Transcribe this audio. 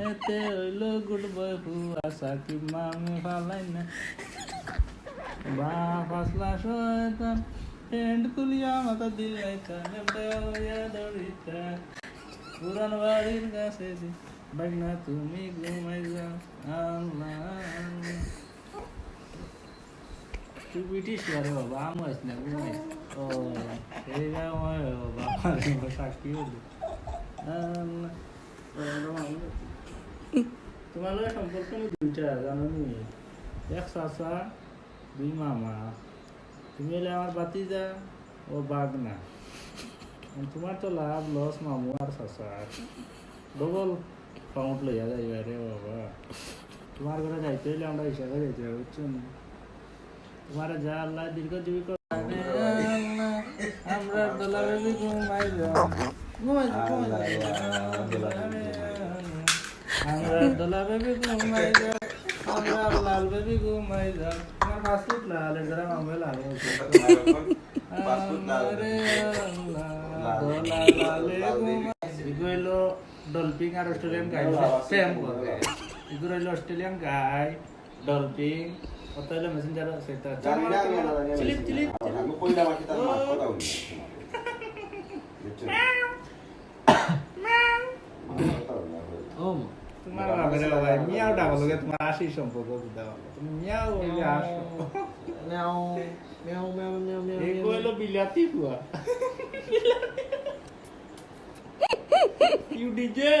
এতে হইল good boy আশা কি মামে ফালাই না বা ফাসলা শয়তান টেন্ট তুলিয়া মাথা দিলাই কানে হইয়া দড়িতা পুরান বাড়ির কাছে বাগনা তুমি ঘুমাই যাও আল্লাহ তুই ব্রিটিশ আরে বাবা আমি আস না ঘুমাই ও বাবা সাক্ষী তোমার সম্পর্ক দুইটা, জানো নি? এক চাচা, দুই মামা। তুমি হলে আমার বাতিজা ও বাগনা। তোমার তো লাভ লস মামু আর চাচা। ডবল কাউন্ট লইয়া যাইবা রে বাবা। তোমার ঘরে যাইতে হইলে আমরা হিসাবে যাইতে হবে বুঝছ তোমার যা আল্লাহ দীর্ঘজীবী করে আমরা দোলা বেবি ঘুমাই যাও লাল আরে অস্ট্রেলিয়ান গাই সেম করে এগুলো হইল অস্ট্রেলিয়ান গাই ডলফিন কত হইল মেসেঞ্জার সেটা চিলিপ চিলিপ Aku pun dah kita mak kau tahu. ও তোমার বাবা মিয়াও ডাকো লোকে তোমার আসি সম্পর্ক দাও। তুমি মিয়াও বলে আসো। এই কইলো বিলাতি ফুয়া ইউ ডিজে?